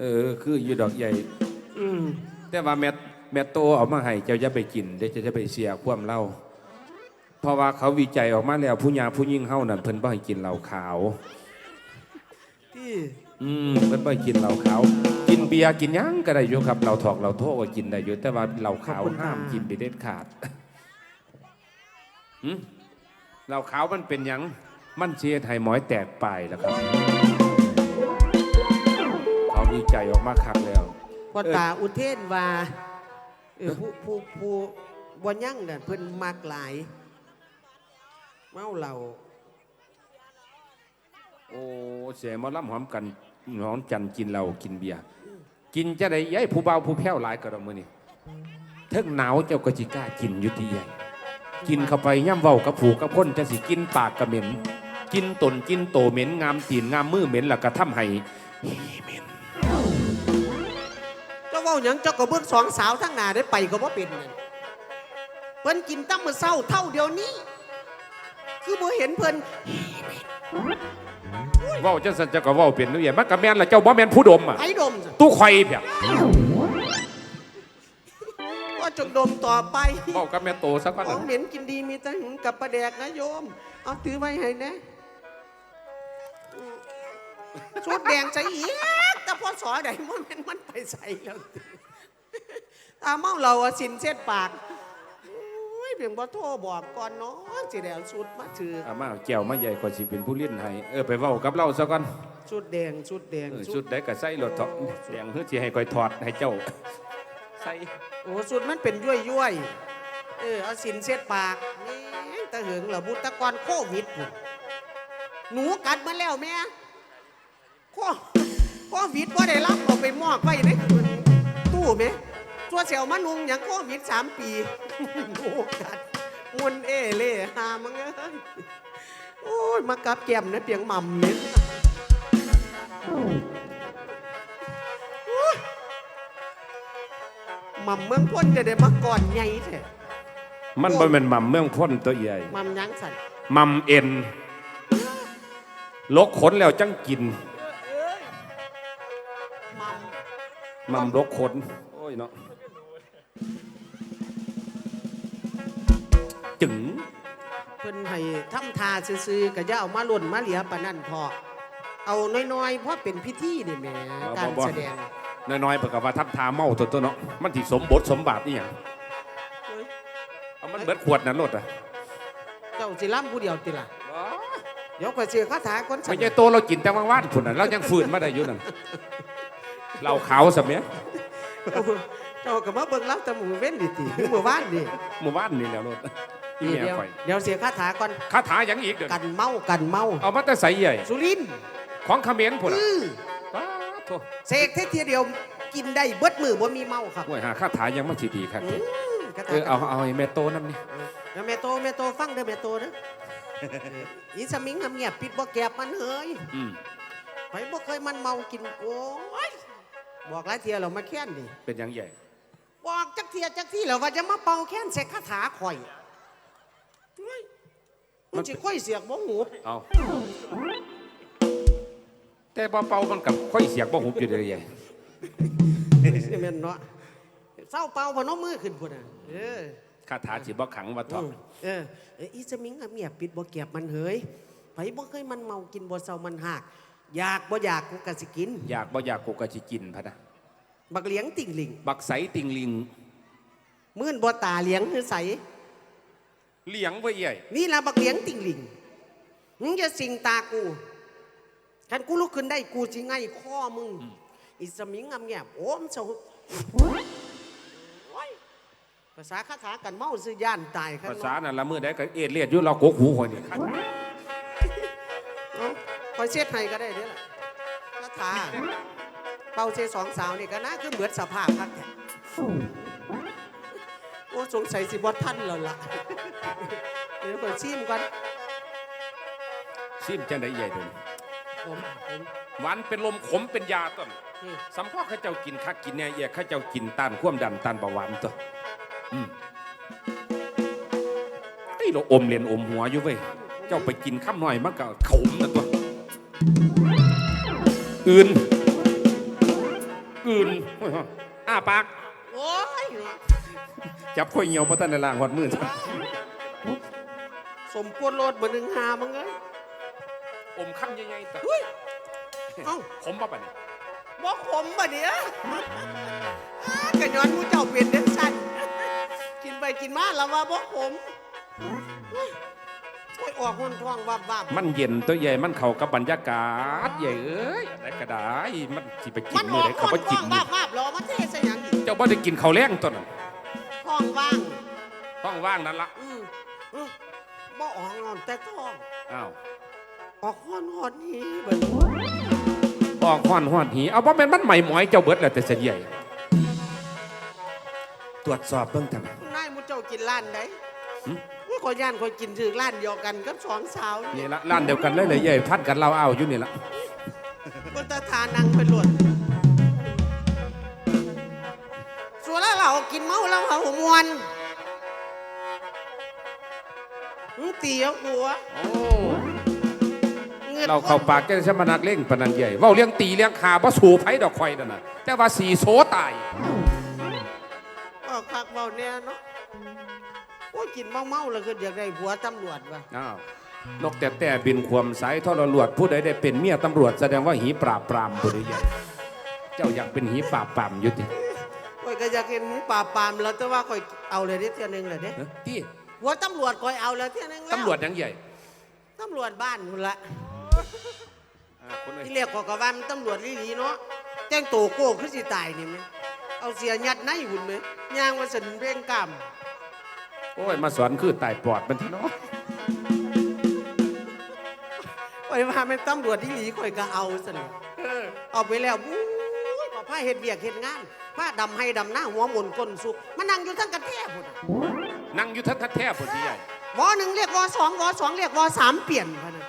เออ คืออยู่ดอกใหญ่ อืมแต่ว่าแม่แม่โตเอามาให้เจ้าจะไปกินเดี๋ยวจะจะไปเสียความเหล้าเพราะว่าเขาวิจัยออกมาแล้วผู้ยาผู้ยิ่งเฮานั่นเพิ่นบ่ให้กินเหล้าขาว ที่อืมเพิ่นบ่ให้กินเหล้าขาว กินเบียร์กินหยังก็ได้อยู่ครับเหล้าถอกเหล้าโทก็กินได้อยู่แต่ว่าเหล้าขาวห้ามกินไปเด็ดขาดหึเหล้าขาวมันเป็นหยังมันเชียให้หมอยแตกปลายแล้วครับ เขาวิจัยออกมาคักแล้วพ่อตาอุเทนว่าเออผู้ผู้ผู้บ่ยั่งน่ะเพิ่นมักหลาย เมาเหล้าโอ้เสียหมาล่ำหอมกันหอมจันทร์กินเหล้ากินเบียร์กินจะได้ย้ายผู้เบาผู้แพ้วหลายก็ดอกมือนี่เทิงหนาวเจ้าก็จิกล้ากินอยุติใหญ่กินเข้าไปย่ำเว้ากับผูกับคนจะสิกินปากกระเหม็น กินตนกินโตเหม็นงามตีนงามมือเหม็นแล้วก็ทำให้เจ้า เว้าหยังเจ้าก็เบิ่งสองสาวทั้งหน้าได้ไปก็บ่เป็นนั่นเพิ่นกินตั้งมื้อเช้าเท่าเดียวนี้ คือบ่เห็นเพิ่นเว้าจังสันเจ้าก็เว้าเป็นนู่นใหญ่มันก็แม่นละเจ้าบ่แม่นผู้ดมอะไอ้ดมซะตู้ไข่เพียก็จงดมต่อไปเว้ากับแม่โตสักวันของเหม็นกินดีมีแต่หึงกับประแดกนะโยม เอาถือไว้ให้นะ ชุดแดงใส่อีกแต่พอสอใดมันเป็นมันไปใส่แล้วตาเมาเราอะสินเส้นปากอุ้ยเพียงบ่โทรบอกก่อนเนาะสิแล้วชุดมาถืออามาเอาแก้วมาใหญ่กว่าสิเป็นผู้เลี้ยนให้เออไปเว้ากับเราซะก่อนชุดแดงชุดแดงเออชุดใดก็ใส่รถเถาะแดงเฮือสิให้คอยถอดให้เจ้าใส่โอ้ชุดมันเป็นย้วยย้วยๆเออเอาสินเส้นปากนี่ตะเหิงเหรอบุตรกรโควิดพุ่นหนูกัดมาแล้วแม่ ข้อข้อวิดว่าได้รับเอาไปมอบไว้ในตู้ไหมตัวเสียวมานุงอย่างข้อวิดสามปีโอ้กัดมวนเอเล่หามังเอ้ยโอ้ยมากับแก้มนะเปียงหม่ำเนี่ยโอ้ยหม่ำเมืองพ้นจะได้มาก่อนไงแท้มันบ่แม่นหม่ำเมืองพ้นตัวใหญ่หม่ำยังสั่นหม่ำเอ็นลกขนแล้วจังกิน หม่ำลกขนโอ้ยเนาะจึงำเพิ่นให้ทำทาซื่อๆก็อย่าเอามาหล่นมาเหลียปานนั่นพอเอาน้อยๆเพราะเป็นพิธีนี่แหมการแสดงน้อยๆเปิดกับว่าทับทาเมาตัวตัวเนาะมันที่สมบทสมบัตินี่หยังเฮ้ยเอามันเบิดขวดนั้นรถอะเจ้าสิล่ำผู้เดียวติล่ะเดี๋ยวข่อยเสียคาถาก่อนสัไม่ใช่โตเรากินแต่ว่างว่านผุนน่ะเรายังฝืนมาได้อยู่นั่น เราขาวสมัยเจ้าเจ้าก็มาเบิ่งรับแต่หมู่เว้นดิติหมู่บ้านดิหมู่บ้านนี่แหล้วรถอีเดี๋เมียยวข่อยเดี๋ยวเสียคาถาก่อนคาถาหยังอีกเด้อกันเมากันเมาเอามาแต่ใสใหญ่ สุรินทร์ของเขมรพุ่นอือะอป้าโถเสกแค่เทียเดียวกินได้เบิดมือบ่มีเมาครับโอ้ยหาคาถายังมันสิดีครับอืมคาเอถาอเอาเอาให้แม่โตน้ำนี่เดี๋ยวแม่โตแม่โตฟังเด้อแม่โตเด้อ อีสมิงเงียบๆปิดบ่แก็บมันเฮ้ยอืมไปบ่เคยมันเมากินโอ้ย บอกหลายเทียเรามาแค้นดิเป็นหยังใหญ่บอกจักเทียจักที่แล้วว่าจะมาเป่าแค้นใส่คาถาข่อยเฮ้ยมันสิค่อยเสียกบ่หูเอาแต่เป่าๆมันกับค่อยเสียกบ่หุบอยู่เด้อใหญ่สิแม่นเนาะเศร้าเป่าพนมมือขึ้นพุ่นน่ะเออคาถาสิบ่ขังว่าถอดเออเอ้ยอีสมิงอะเมียปิดบ่เก็บมันเฮ้ยไผบ่เคยมันเมากินบ่เศร้ามันหัก อยากบ่อยากกูก็สิกิน อยากบ่อยากกูก็สิกินพะนะบักเหลียงติ่งหลิงบักใสติงลิงมื่นบ่ตาเหลียงคือใสเลี้ยงไว้ใหญ่นี่ล่ะบักเหลียงติ่งหลิงมึงจะสิงตากูคันกูลุกขึ้นได้กูสิไงข้อมึงอีสมิงอะเมียโอ้มเศร้าโอ้ยภาษาคาถากันเมาซื้อย่านตายครับภาษานั่นละมือได้ก็เอ็ดเลียดอยู่เราโกกหูคนนี่คาถาเอาค อยเช็ดให้ก็ได้เด้อล่ะคาถาเป่าเซสองสาวนี่ก็น่าคือเหมือนสภาพครับแท้โอ้สงสัยสิบอท่านแล้วล่ะเดี๋ยวก่อนชิมก่อนซิมจังไดใหญ่เด้อผมผมหวานเป็นลมขมเป็นยาต้นนี่สัมพ่อข้าเจ้ากินคักกินเนี่ยเอียข้าเจ้ากินต้านความดันต้านเบาหวานตัวอืมไอ้เราอมเรียนอมหัวอยู่เว้ยเจ้าไปกินข้ามหน่อยมันก็ขมนะตัว อื่น อื่นอ้าปาก โอ้ยเนาะจับข่อยเหี่ยวเพราะท่านในล่างหอดมือจ้ะสมควรโลดเบอร์หนึ่งหามึงเอ้ยอมคำใหญ่ๆแต่เฮ้ยเอ้าผมป่ะปะเนี่ยบอกผมบ่เนี่ยกะย้อนมูเจ้าเปลี่ยนเด็กสันกินไปกินมาแล้วว่าบอกผม โอ้ยออกคนท้องวับวับมันเย็นตัวใหญ่มันเข้ากับบรรยากาศใหญ่เอ้ยอะไรก็ได้มันสิไปกิมันนมือออกไหนคเขานบ่ท้กิอนงมืวัอบวับรอมาเทศอย่างอีกเจ้าบ่ได้กินข้าวแรงตัวนั้นท้องว่างต้องว่างนั่นละอืมอืมบ่ออกนอนแต่ท้องอ้าวออกห้อนหอนนี้เบิดออกห้อนห้อนหีเอาบ่แม่นมันใหม่หมอยเจ้าเบิดแล้วแต่เสียใหญ่ตรวจสอบเบิ่งทำไมนายมูเจ้ากินร้านใดหึว่า ขอยย่านขอยกินถือร้านเดียวกันกับสองสาวนี่นี่ละร้านเดียวกันเลยเลยใหญ่พัดกันเราเอาอยู่นี่ละบนตาทานังเป็นหลวดส่วนแล้วเรากินเมาแล้วเขาหัวมวนมึงตีเอาหัวโอ้งินเราเข้าปากแกจะมานักเล่งปานนันใหญ่เว้าเลี้ยงตีเลี้ยงขาบ่สู่ไผดอกข่อยนั่นน่ะแต่ว่าสีโซตายออกคักเบาเนี่ยเนาะโอ้ย กินเมาเมาๆแล้วก็อยากได้ผัวตำรวจว่ะอ้าวนกแต่แต่บินความสายทรลวดผู้ใดได้เป็นเมียตำรวจแสดงว่าหีปราบปรามผู้ใดใหญ่เจ้าอยากเป็นหีปราบปรามอยู่ติโอ้ยก็อยากเห็นหมูป่าปามแล้วแต่ว่าคอยเอาเลยเด้เที่ยหนึงเลยเด้เอ้อที่หัวตำรวจคอยเอาแล้วเที่ยหนึงแล้วตำรวจยังใหญ่ตำรวจบ้านนู่นละอ่าคนเอ้ยที่เรียกขอกระว่ามันตำรวจลีหลีเนาะแจ้งโตโก้ขึ้นสิตายนี่ไหมเอาเสียยัดในหุ่นไหมย่างมาสนเร่งกรรม โอ้ย มาสอนคือตายปอดมันที่เนาะคอยว่าเป็นตำรวจลีหลีคอยก็เอาสนเอาไปแล้วบู๊ยก็ผ้าเห็ดเบียกเห็ดงานผ้าดำให้ดำหน้าหัวหมุนก้นสุกมันนั่งอยู่ทั้งกระแทกพุ่นน่ะนั่งอยู่ทัดทัดแท้ผู้ที่ใหญ่วอหนึ่งเรียกวอสองวอสองเรียกวอสามเปลี่ยนพะนะ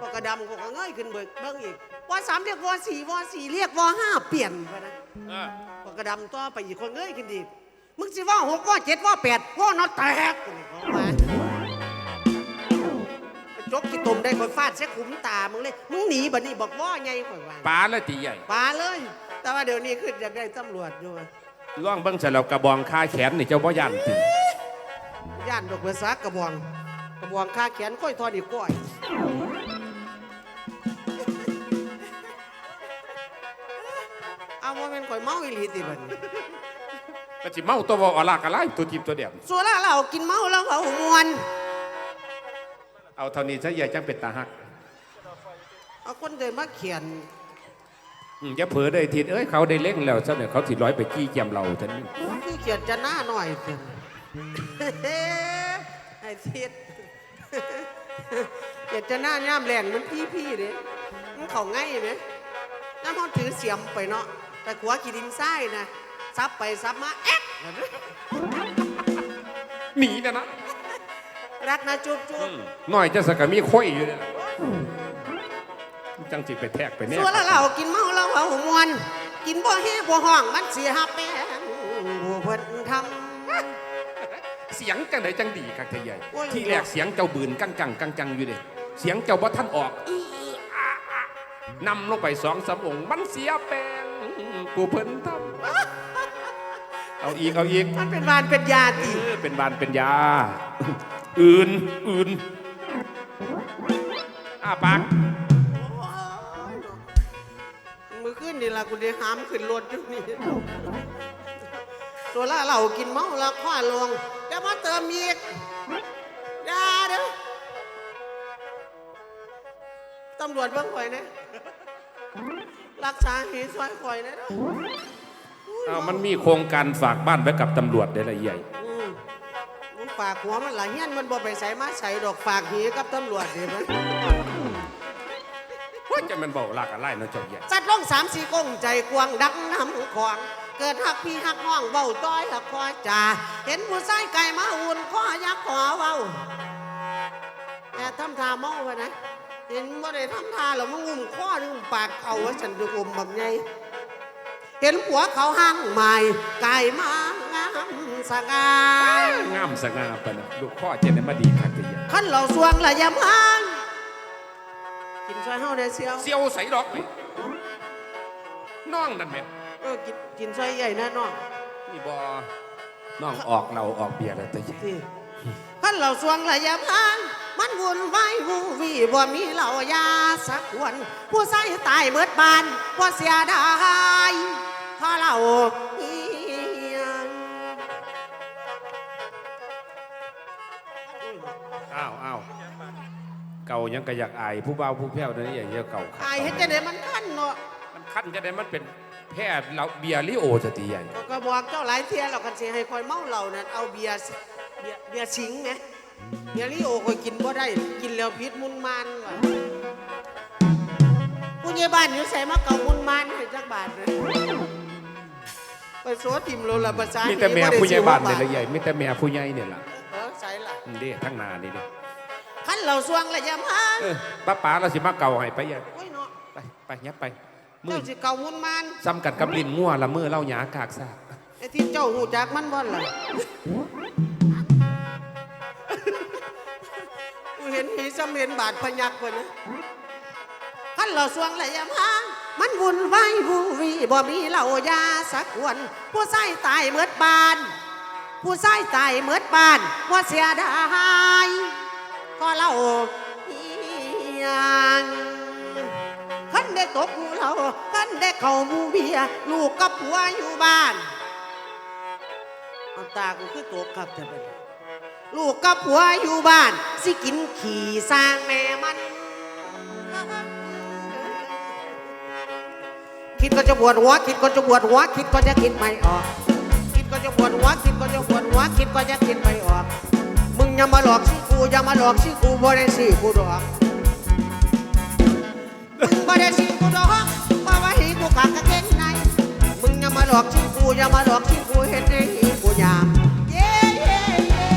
ก็กระดำก็เงยขึ้นเบิกเบิ้งอีกวอสามเรียกวอสี่วอสี่เรียกวอห้าเปลี่ยนพะนะเออก็กระดำต่อไปอีกคนเงยขึ้นดีก มึงสิว่าหกว่าเจ็ดว่าแปดว่านอแตกกูนี่เขามาจกกี่ตุ่มได้คอยฟาดเสียขุมตา มึงเลย มึงหนีบัดนี้บอกว่าไงข่อยว่าปลาเลยตีใหญ่ปาเลย แต่ว่าเดี๋ยวนี้ขึ้นอยากได้ตำรวจอยู่ว่ะล่องเบิ่งเสร็จแล้วกระบองคาแขนนี่เจ้าบ่ยันติย่านดอกเบือซักกระบอง กระบองคาแขนก้อยทอดีก้อยเอาว่าเป็นข่อยเมาอีหลีติบัดนี้ ก็สิเมาตัวบ่อลากอะไรตัวทิพตัวเดียวส่วนแล้วเรากินเมาแล้วเขามวนเอาเท่านี้ซะใหญ่จังเป็นตาหักเอาคนเดินมาเขียนอืมอย่าเผลอได้ทิศเอ้ยเขาได้เล่งแล้วซะเนี่ยเขาสิร้อยไปจี้เกียมเราท่านนี่คือเขียนจะหน้าหน่อยสิไอ้ทิศเขียนจะหน้าย่ามแรงมันพี่พี่ๆเด้มันเขาง่ายไหมน้ำมันถือเสียมไปเนาะแต่ขัวขีดินไส้นะ ซับไปซับมาแอ๊กหนีนะนะรักนะจุ๊บจุ๊บหน่อยจะสกะมีค่อยอยู่เนี่ยนะจังสิไปแทกไปแน่ส่วนแล้วเรากินเมาแล้วเขามวน กินบ่แห้บ่ห้องมันเสียแป้งผู้เพิ่นทเสียงจังไหนจังดีคักเทใหญ่โอ้ยที่แรกเสียงเจ้าบืนกังกังกังกังอยู่เด้เสียงเจ้าบ่ท่านออกอื้ออะอะนำลงไปสองสามองค์มันเสียแปลงกูเพิ่นทำ เอาอีกเอาอีกำมันเป็นวานเป็นยาตีเออเป็นบานเป็นยา อื่นอื่นอ้าปากมือขึ้นนี่ล่ะกูได้หามขึ้นรถอยู่นี่ตัวละเรากินเมาแล้วคว้าลงจะมาเติมอีกอยาเด้อตำรวจเบิ่งข่อยนะรักษาเหตุซอยข่อยนะเด้อ อ้าวมันมีโครงการฝากบ้านไว้กับตำรวจได้ละใหญ่อืมมันฝากหัวมันหลายเฮียนมันบ่ไปใส่มาใส่ดอกฝากหีกับตำรวจเห็นไหมว่าจะมันบอกลากอะไรเนาะเจ้าใหญ่จัดลงสามสี่กงใจกวางดังน้ำขวาง เกิดหักพี่หักน้องเบ้าต้อยหักคอยจ่าเห็นผู้ชายไก่มาอุ่นข้อยักขอเว้าแต่ทำท่าเมาไปนะ เห็นว่าได้ทำท่าแล้วมึงงุ่มข้อนึงปากเอาว่าฉันดูอมแบบไง เห็นหัวเขาห้างใหม่ไก่มางามสง่างามสง่าปะนะลูกข้อเจนได้มาดีคักเจ้าใหญ่ขันเราสวงละยำฮังกินช่วยเฮาได้เสียวเซียวใส่ดอกไปน้องนั่นแม่นเออกินกินซอยใหญ่นะน้องนี่บอน้องออกเราออกเบียร์แล้วแต่ยังที่ขันเราสวงระยะพานมันวุ่นวายวูวีบ่มีเหล่ายาสักวัน ผู้ใส่ตายเบิดบานว่าเสียดายเพราะเราเอียงอ้าวอ้าวเก่ายังก็อยากอายผู้เบาผู้แพ้วนั่นนี่อย่างเงี้ยเก่าคักอายเฮ็ดจะได้มันขั้นเนาะมันขั้นจะได้มันเป็นแพทย์เราเบียร์ลิโอสติใหญ่ก็ก็บอกเจ้าหลายเที่ยเรากันสิให้คอยเมาเหล่านั้นเอาเบียร์สิเบียร์เบียร์สิงห์ไหมเบียร์ลิโอคอยกินบ่ได้กินแล้วพิษมุนมันว่ะผู้ใหญ่บ้านอยู่ใส่มาเก่ามุนมันให้จักบาทเลย ไปโซติมโลละภาษามีมีแต่แม่ผู้ใหญ่บ้านเนี่ยละใหญ่มีแต่แม่ผู้ใหญ่เนี่ยล่ะเออใส่ละนี่เด้ทั้งนานี่เด้ขันเราสวงระยะพานเออป้าป๋าเราสิมาเก่าให้ไปใหญ่โอ้ยเนาะไปไปยับไปมือเจ้าสิเก่ามุนมันซ้ำกันกับลิ้นงัวละมือเล่าหยากากซากไอ้ที่เจ้าหูจักมันบ่ล่ะกูเห็นหีซ้ำเห็นบาดพยักคนนะ ขันเราสวงระยะพานมันวุ่นวายวูวีบ่มีเหล่ายาสักวันผู้ใส่ตายเมิดบาน ผู้ใส่ตายเมิดบานว่าเสียดายก็เล่าเอียงขันได้ตกหูเราขันได้เข้ามูเบียลูกกับผัวอยู่บ้านตากูคือตกครับจะเป็นลูกกับผัวอยู่บ้าน สิกินขี่สร้างแม่มัน คิดก็จะปวดหัว คิดก็จะปวดหัว คิดก็จะคิดไม่ออก คิดก็จะปวดหัว คิดก็จะปวดหัว คิดก็จะคิดไม่ออก มึงอย่ามาหลอกสิกูอย่ามาหลอกสิกูบ่ได้สิกูดอกมึงบ่ได้สิกูดอกเพราะว่าหีกูขางกางเกงในมึงอย่ามาหลอกชิกูอย่ามาหลอกชิกูเห็นในหีกูยามเย้เย้เย้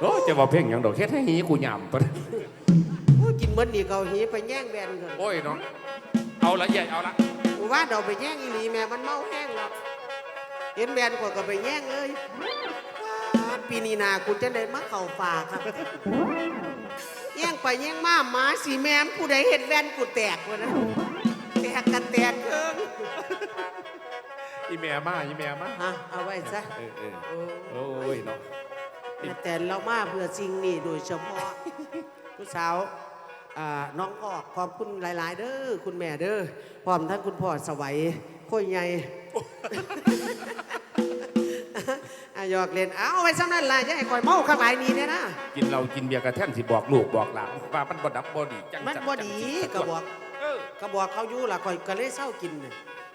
โอ้จะบอกเพลงอย่างดอกเฮ็ดให้หีกูหยำปะโอ้ยกินเมื่อนี่เกาหีไปแย่งแบนกัน โอ้ยน้อง เอาละใหญ่เอาละกูว่าเราไปแย่งอีหลีแม่มันเมาแห้งแล้วเห็นแบนกว่าก็ไปแย่งเลยว้าปีนี้นากูจะได้มาเข่าฝ่าครับ แย่งไปแย่งมาหมาสีแมมผู้ใดเห็นแบนกูแตกวะนะแตกกันแตกเคิงอีแม่มาอีแม่มาฮะเอาไว้ซะเออเออโอ้โอ้ยเนาะแต่เรามาเพื่อสิ่งนี้โดยเฉพาะผู้สาวอ่า น้องออกขอบคุณหลาย ๆ เด้อคุณแม่เด้อพร้อมทั้งคุณพ่อสวัยค่อยใหญ่อะหยอกเล่นเอาไว้สำนั้นล่ะจะให้คอยเมาข้างหลายนี้เนี่ยนะกินเรากินเบียร์กระแท่นสิบอกลูกบอกหลานว่ามันบ่ดับบ่ดีจังมันจังบ่ดีจังก็บอกเออก็บอกเขาอยู่ล่ะคอยก็เลยเศร้ากินน่ะ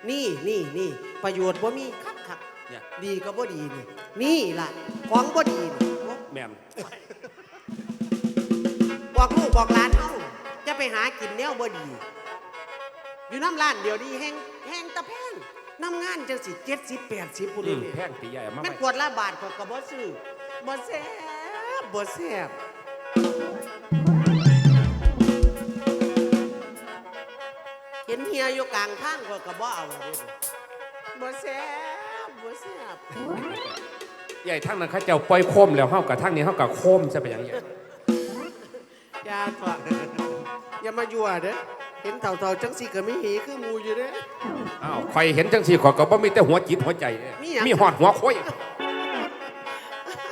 นี่นี่นี่ประโยชน์บ่มีคักคักเนี่ยดีก็บ่ดีนี่นี่ล่ะของบ่ดีนี่แม่นบอกลูกบอกหลานเฮาจะ ไปหากินแนวบ่ดี อยู่น้ำร้านเดี๋ยวนี้แห้งแห้งตะแพงน้ำงานจังสิเจ็ดสิบแปดสิบปุ่นอืนี่มแพงตีใหญ่เอามาแม่นไว้ขวดละบาทก็กระบ่ซื้อบ่แซ่บบ่แซ่บเห็นเฮียอยู่กลางทางก็กระบ่เอาเด้อบ่แซ่บบ่แซ่บใหญ่ทั้งนั้นเขาเจ้าปล่อยโคมแล้วเฮากับทั้งนี้เฮากับโคมจะไปอย่างเงี้ย อย่าถอด อย่ามายั่วเด้อเห็นเต่าๆจังสิก็มีหีคือหมูอยู่เด้อ อ้าวใครเห็นจังสี่ขอยก็บ่มีแต่หัวจิตหัวใจเนี่ยมีหยัง มีหอดหัวโค้ย